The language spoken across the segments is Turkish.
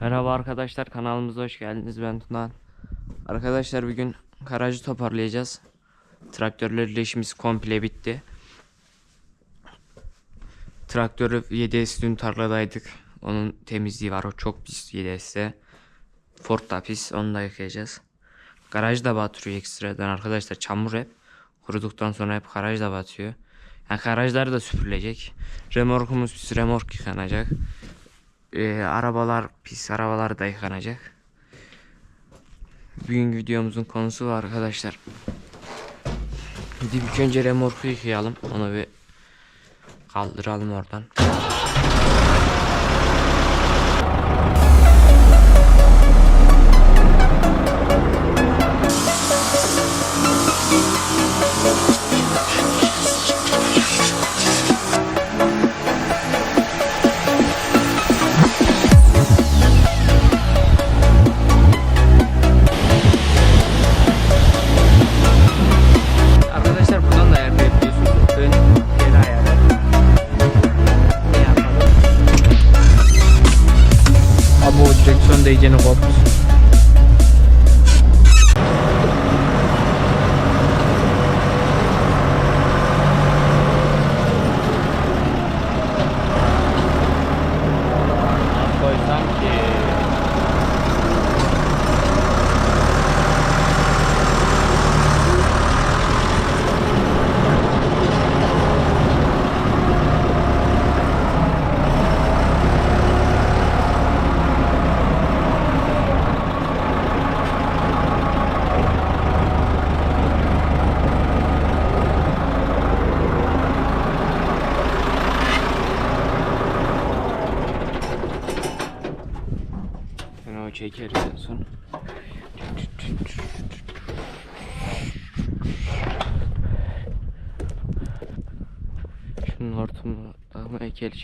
Merhaba arkadaşlar kanalımıza hoş geldiniz ben Tuna. Arkadaşlar bugün garajı toparlayacağız. Traktörlerle işimiz komple bitti. Traktörü 7S dün tarladaydık. Onun temizliği var o çok pis 7S'te. Ford da pis onu da yıkayacağız. Garaj da batırıyor ekstradan arkadaşlar çamur hep. Kuruduktan sonra hep garaj da batıyor. Yani garajlar da süpürülecek. Remorkumuz pis remork yıkanacak. Ee, arabalar pis arabalar da yıkanacak. Bugün videomuzun konusu var arkadaşlar. Gidip önce remorku yıkayalım. Onu bir kaldıralım oradan.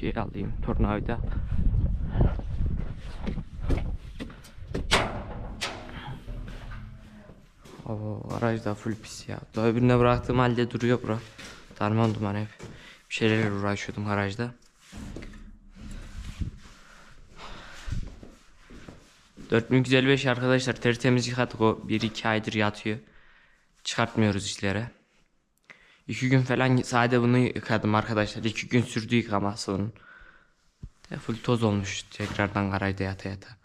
Şeyi alayım tornavida. Oo, aracı da full pis ya. Daha öbürüne bıraktığım halde duruyor bura. Darman duman hep. Bir şeylerle uğraşıyordum garajda. 4255 arkadaşlar tertemiz yıkadık o 1-2 aydır yatıyor. Çıkartmıyoruz işlere. 2 gün falan sade bunu yıkadım arkadaşlar. 2 gün sürdü yıkaması onun. Full toz olmuş tekrardan garajda yata yata.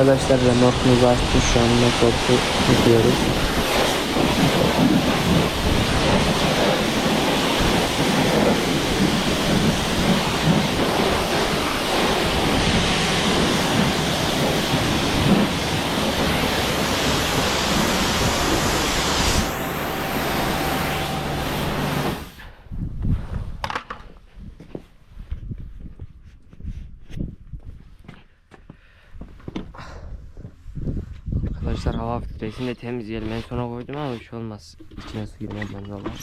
Arkadaşlar remorkumuzu açtık şu an motoru tutuyoruz. Arkadaşlar filtresini de temizleyelim. En sona koydum ama bir şey olmaz. İçine su girmeden dolayı.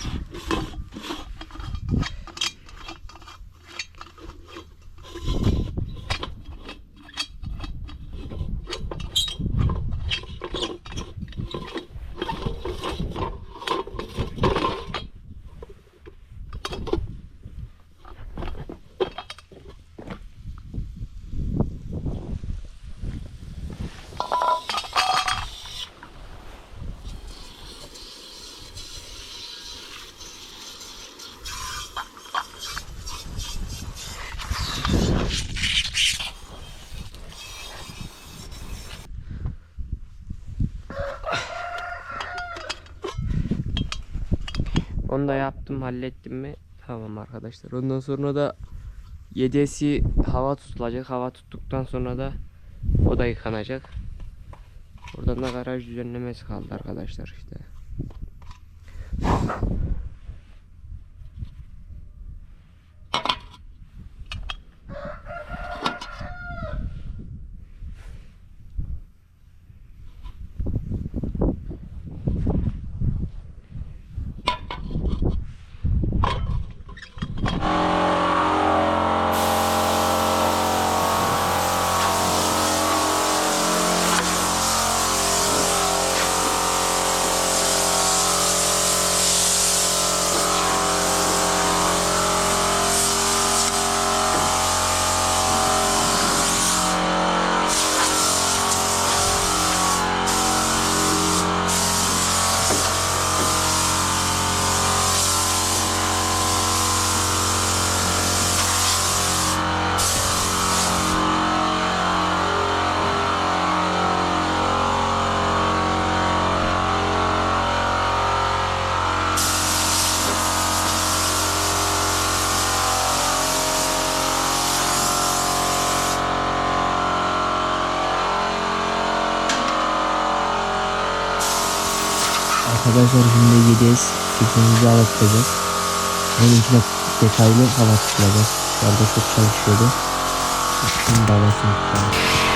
Hallettim mi? Tamam arkadaşlar. Ondan sonra da 7'si hava tutulacak. Hava tuttuktan sonra da o da yıkanacak. Buradan da garaj düzenlemesi kaldı arkadaşlar işte. Arkadaşlar şimdi 7S sesimizi alacağız. Bunun içine detaylı hava tutulacak. Dışarıda çok çalışıyordu. Şimdi havasını tutalım.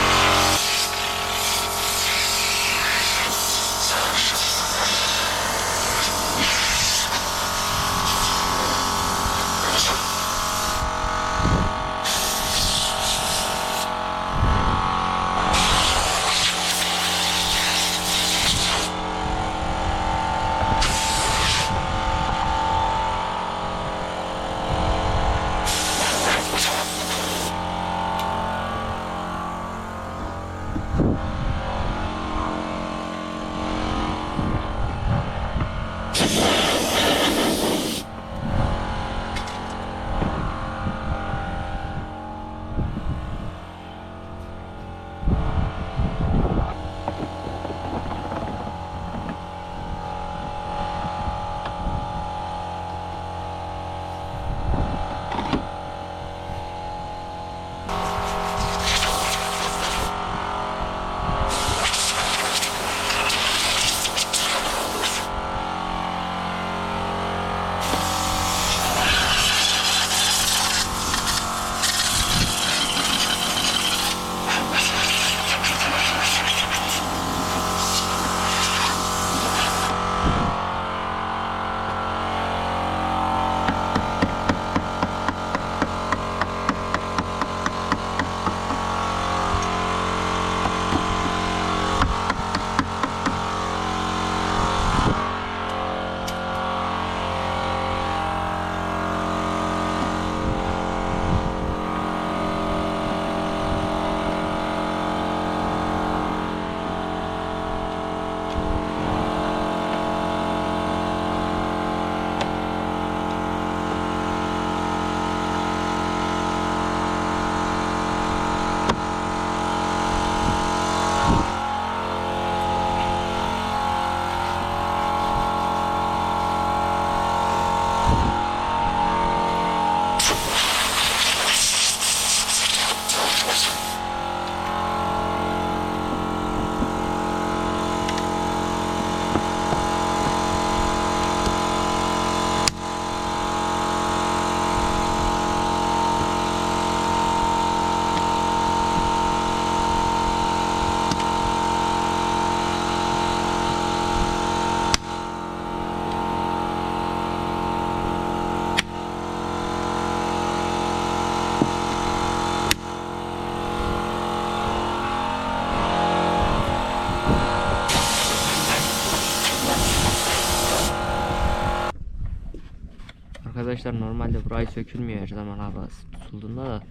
Arkadaşlar normalde burayı sökülmüyor her zaman hava tutulduğunda da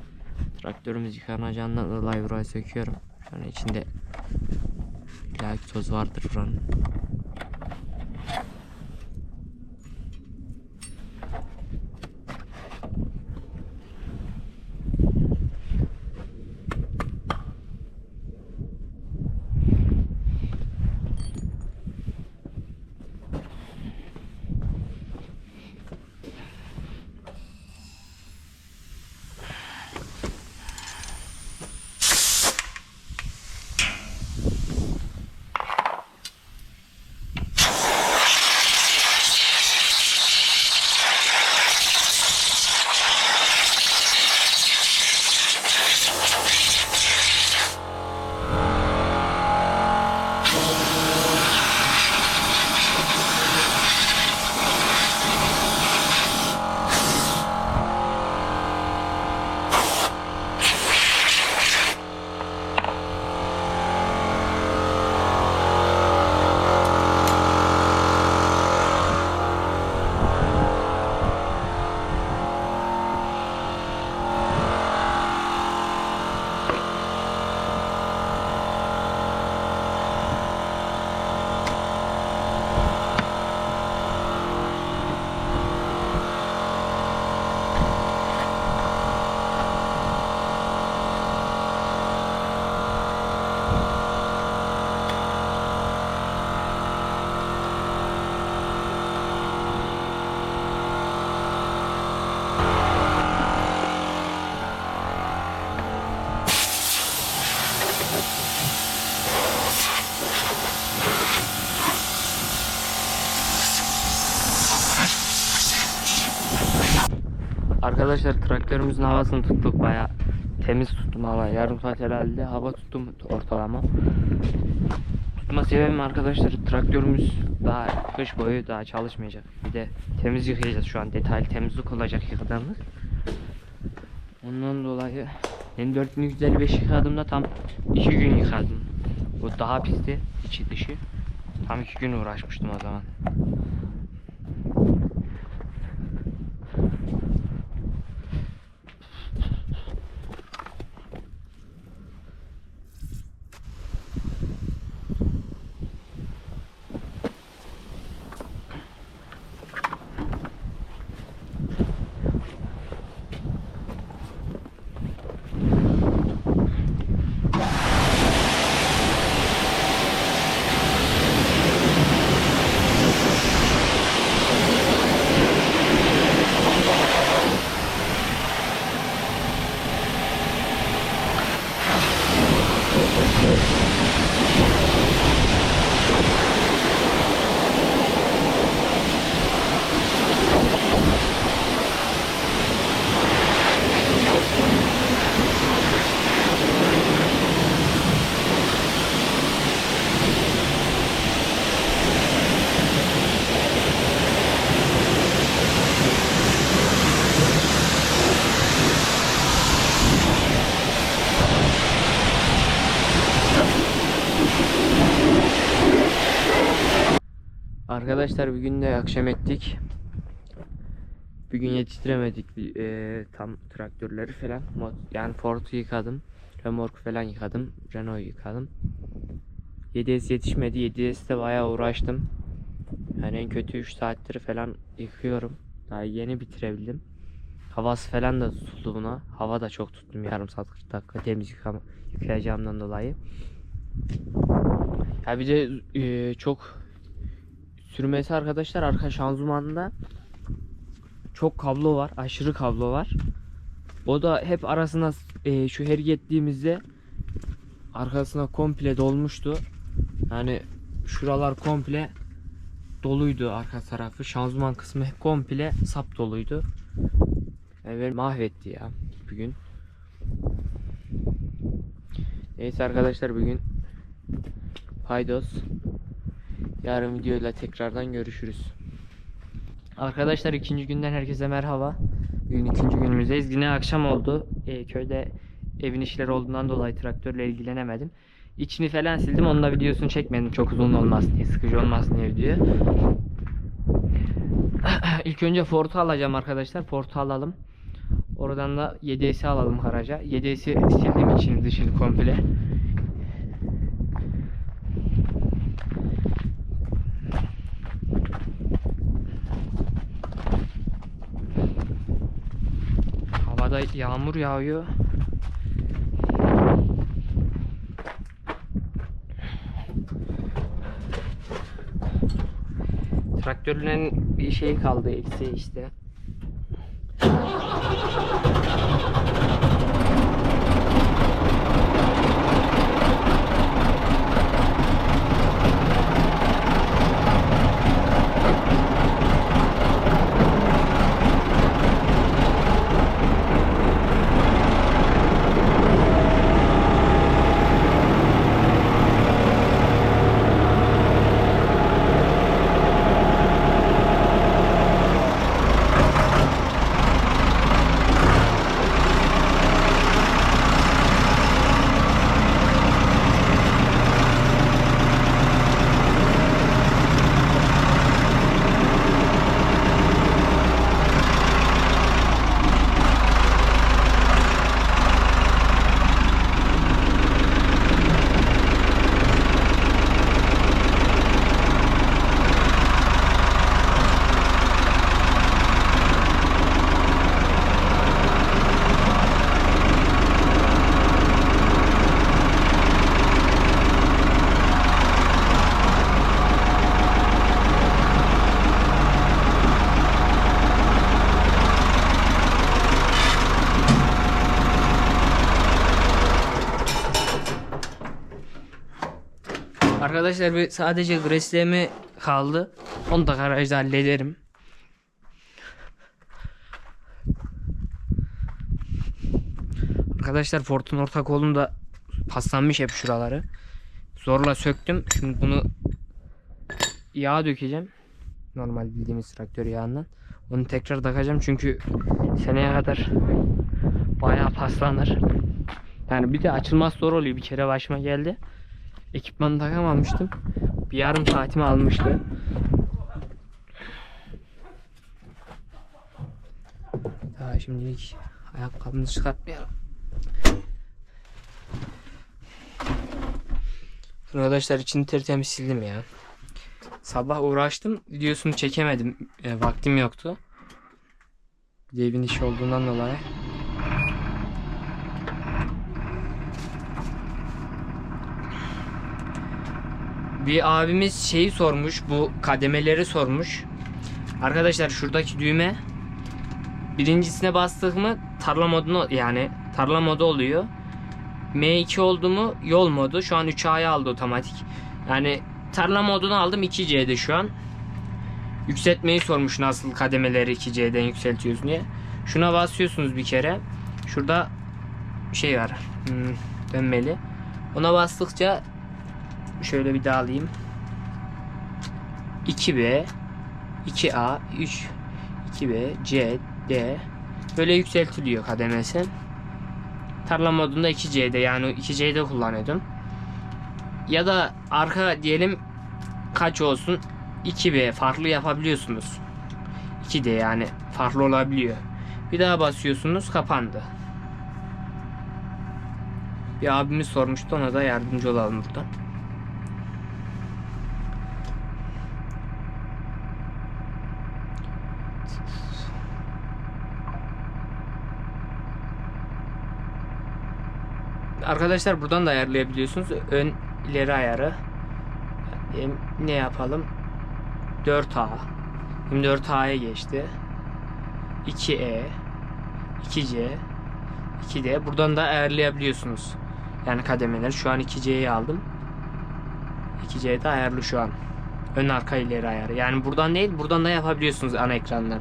traktörümüz yıkanacağından dolayı burayı söküyorum. An içinde illaki toz vardır buranın. Arkadaşlar traktörümüzün havasını tuttuk baya temiz tuttum hava. Yarım saat herhalde hava tuttum ortalama. Tutma sebebim arkadaşlar traktörümüz daha kış boyu daha çalışmayacak. Bir de temiz yıkayacağız şu an detaylı temizlik olacak yıkadığımız. Ondan dolayı ben 4255 yıkadığımda tam 2 gün yıkadım. Bu daha pisti içi dışı. Tam 2 gün uğraşmıştım o zaman. Arkadaşlar bir gün de akşam ettik. Bir gün yetiştiremedik eee, tam traktörleri falan. Yani Ford'u yıkadım. Remork falan yıkadım. Renault'u yıkadım. 7S yetişmedi. 7S'te bayağı uğraştım. Yani en kötü 3 saattir falan yıkıyorum. Daha yeni bitirebildim. Havası falan da tutuldu buna. Hava da çok tuttum yarım saat 40 dakika temiz yıkama, yıkayacağımdan dolayı. Ya bir de eee, çok sürmesi arkadaşlar arka şanzımanında çok kablo var. Aşırı kablo var. O da hep arasına e, şu her ettiğimizde arkasına komple dolmuştu. Yani şuralar komple doluydu arka tarafı. Şanzıman kısmı komple sap doluydu. Yani beni mahvetti ya bugün. Neyse arkadaşlar bugün paydos Yarın videoyla tekrardan görüşürüz. Arkadaşlar ikinci günden herkese merhaba. Bugün ikinci günümüzdeyiz. Yine akşam oldu. Ee, köyde evin işleri olduğundan dolayı traktörle ilgilenemedim. İçini falan sildim. Onun da videosunu çekmedim. Çok uzun olmasın diye, sıkıcı olmasın diye video. İlk önce Ford'u alacağım arkadaşlar. Ford'u alalım. Oradan da 7S'i alalım haraca. 7S'i sildim içini dışını komple. Yağmur yağıyor. Traktörün bir şey kaldı eksiği işte. Arkadaşlar bir sadece gresleğimi kaldı. Onu da garajda hallederim. Arkadaşlar Ford'un orta kolunda paslanmış hep şuraları. Zorla söktüm. Şimdi bunu yağ dökeceğim. Normal bildiğimiz traktör yağından. Onu tekrar takacağım çünkü seneye kadar bayağı paslanır. Yani bir de açılması zor oluyor. Bir kere başıma geldi. Ekipmanı takamamıştım. Bir yarım saatimi almıştı. Daha şimdilik ayakkabımızı çıkartmayalım. Arkadaşlar içini tertemiz sildim ya. Sabah uğraştım. Videosunu çekemedim. E, vaktim yoktu. Bir de evin işi olduğundan dolayı. Bir abimiz şeyi sormuş. Bu kademeleri sormuş. Arkadaşlar şuradaki düğme birincisine bastık mı tarla modunu yani tarla modu oluyor. M2 oldu mu yol modu. Şu an 3A'ya aldı otomatik. Yani tarla modunu aldım 2C'de şu an. Yükseltmeyi sormuş nasıl kademeleri 2C'den yükseltiyorsun diye. Şuna basıyorsunuz bir kere. Şurada şey var. Hmm, dönmeli. Ona bastıkça şöyle bir daha alayım. 2B 2A 3 2B C D böyle yükseltiliyor kademesi. Tarla modunda 2C'de yani 2C'de kullanıyordum. Ya da arka diyelim kaç olsun 2B farklı yapabiliyorsunuz. 2D yani farklı olabiliyor. Bir daha basıyorsunuz kapandı. Bir abimiz sormuştu ona da yardımcı olalım buradan. Arkadaşlar buradan da ayarlayabiliyorsunuz. Ön ileri ayarı. Yani ne yapalım? 4A. Şimdi 4A'ya geçti. 2E 2C 2D. Buradan da ayarlayabiliyorsunuz. Yani kademeleri. Şu an 2C'yi aldım. 2C'de ayarlı şu an. Ön arka ileri ayarı. Yani buradan değil buradan da yapabiliyorsunuz ana ekrandan.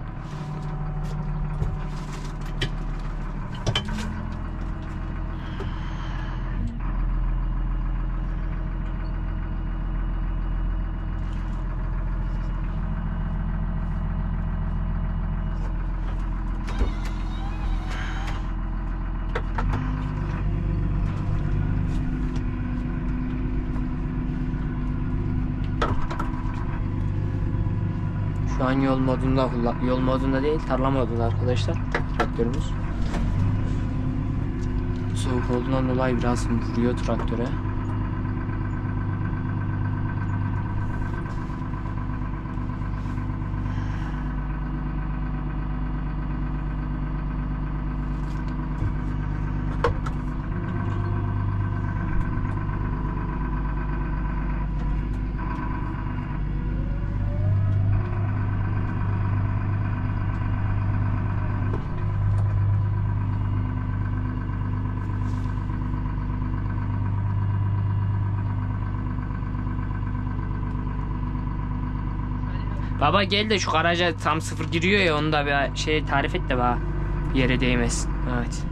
Şu an yol modunda yol modunda değil tarla modunda arkadaşlar traktörümüz. Soğuk olduğundan dolayı biraz vuruyor traktöre. Baba gel de şu garaja tam sıfır giriyor ya onu da bir şey tarif et de bana yere değmesin. Evet.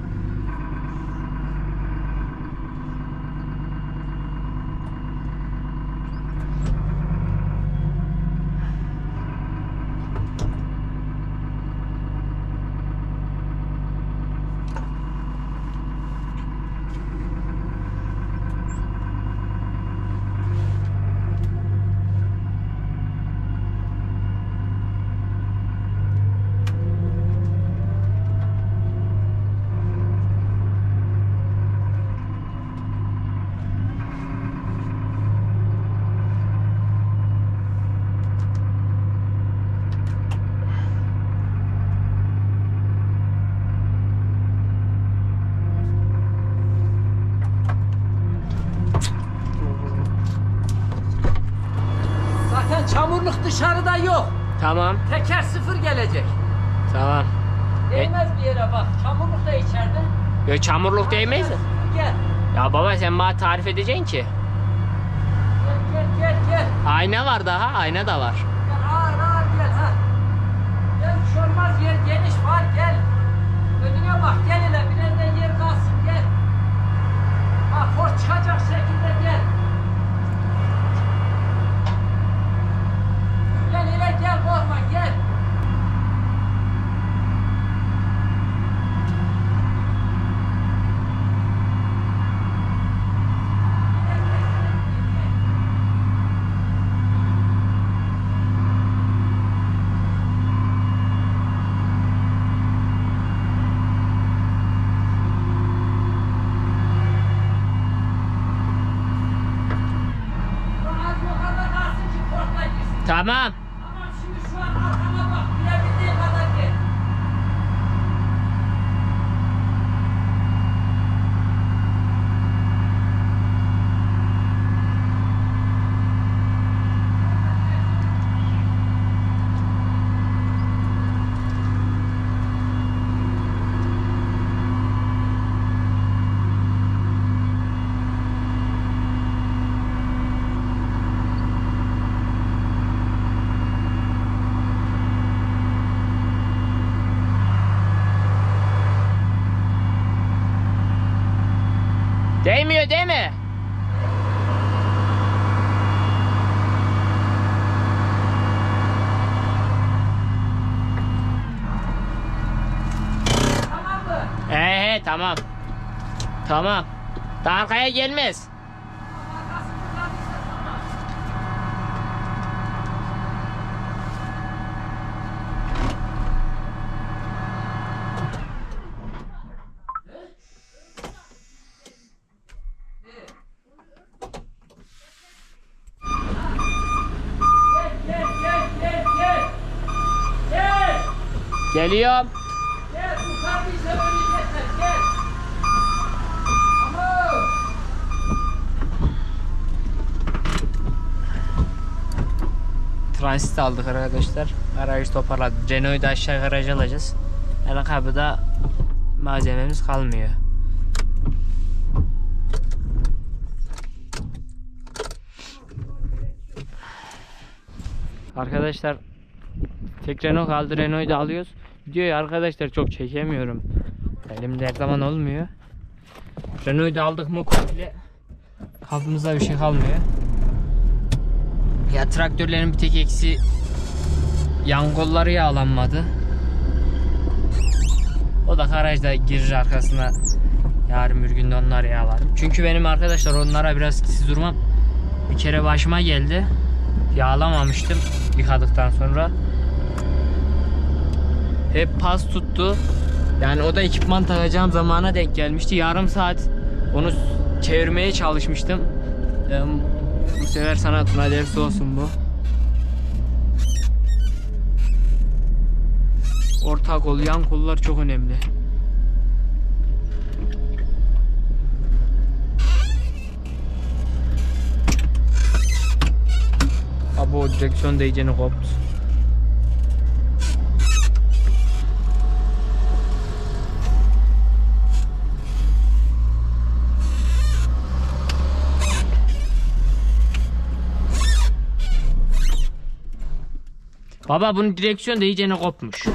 Zaten çamurluk dışarıda yok. Tamam. Teker sıfır gelecek. Tamam. Değmez bir yere bak. Çamurluk da içeride. Yo çamurluk değmez. Sıfır Gel. Ya baba sen bana tarif edeceksin ki. Gel gel gel gel. Ayna var daha. Ayna da var. Gel ağır ağır gel ha. Gel bir şey yer geniş var gel. Önüne bak gel hele birazdan yer kalsın gel. Yol çıkacak şekilde. Gel ile gel korkma gel. Az yukarıda kalsın ki Tamam. Tamam şimdi şu an arkana bak. Bilebildiğin kadar gel. Değmiyor değil mi? Tamam mı? Tamam. Tamam. Daha arkaya gelmez. Arkası tıkladıysa tamam. Gel gel gel gel gel. Gel. Geliyorum. Gel kurtardıysa öyle yeter gel. Tamam. Transit aldık arkadaşlar. Aracı toparladık. Renault'u da aşağı garaj alacağız. Yani kapıda malzememiz kalmıyor. Arkadaşlar tek Renault kaldı. Renault'u da alıyoruz. Diyor ya arkadaşlar çok çekemiyorum. Elimde her zaman olmuyor. Renault'u da aldık mı komple kapımızda bir şey kalmıyor. Ya traktörlerin bir tek eksi yan kolları yağlanmadı. O da garajda girir arkasına. Yarın bir gün de onları yağlarım. Çünkü benim arkadaşlar onlara biraz siz durmam. Bir kere başıma geldi. Yağlamamıştım yıkadıktan sonra. Hep pas tuttu. Yani o da ekipman takacağım zamana denk gelmişti. Yarım saat onu çevirmeye çalışmıştım. Bu sefer sana Tuna dersi olsun bu. Orta kol, yan kollar çok önemli. Abi o direksiyon iyicene koptu. Baba bunun direksiyon da iyicene kopmuş.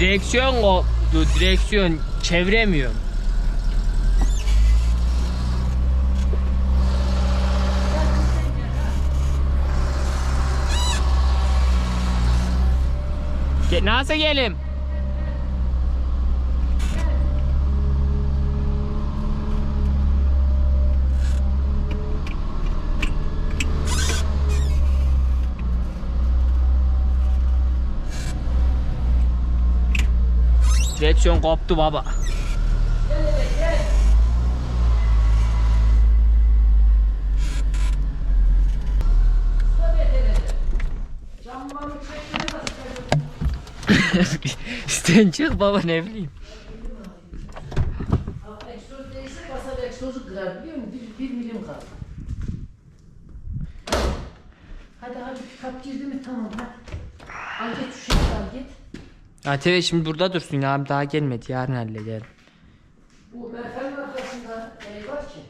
Direksiyon koptu, direksiyon çeviremiyorum. Nasıl gelim? Direksiyon koptu baba. Sen çık baba ne bileyim. Hadi hadi pikap girdi mi tamam hadi. Al şu. ATV şimdi burada dursun ya abi daha gelmedi yarın hallederim. Bu merferin arkasında ne var ki?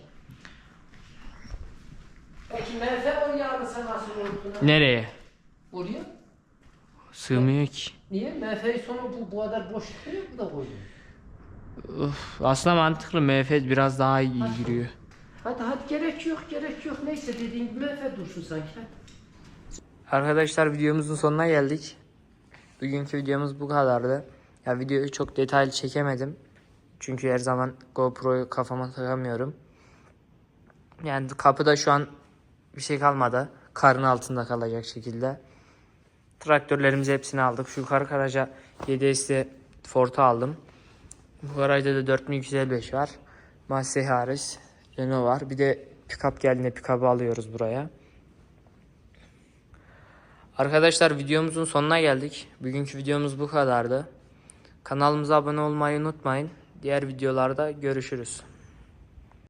Peki merfer o yağını sen nasıl vurdun? Nereye? Oraya? Sığmıyor ki. Niye? MF'yi sonu bu, bu kadar boş tutuyor mu da koydun? Uf, aslında mantıklı MF biraz daha iyi giriyor. Hadi hadi gerek yok gerek yok. Neyse dediğin gibi MF dursun sanki. Hadi. Arkadaşlar videomuzun sonuna geldik. Bugünkü videomuz bu kadardı. Ya videoyu çok detaylı çekemedim. Çünkü her zaman GoPro'yu kafama takamıyorum. Yani kapıda şu an bir şey kalmadı. Karın altında kalacak şekilde. Traktörlerimizi hepsini aldık. Şu yukarı garaja 7S'li Fort'u aldım. Bu garajda da 4255 var. Massey Harris, Renault var. Bir de pick-up geldiğinde pick-up'ı alıyoruz buraya. Arkadaşlar videomuzun sonuna geldik. Bugünkü videomuz bu kadardı. Kanalımıza abone olmayı unutmayın. Diğer videolarda görüşürüz.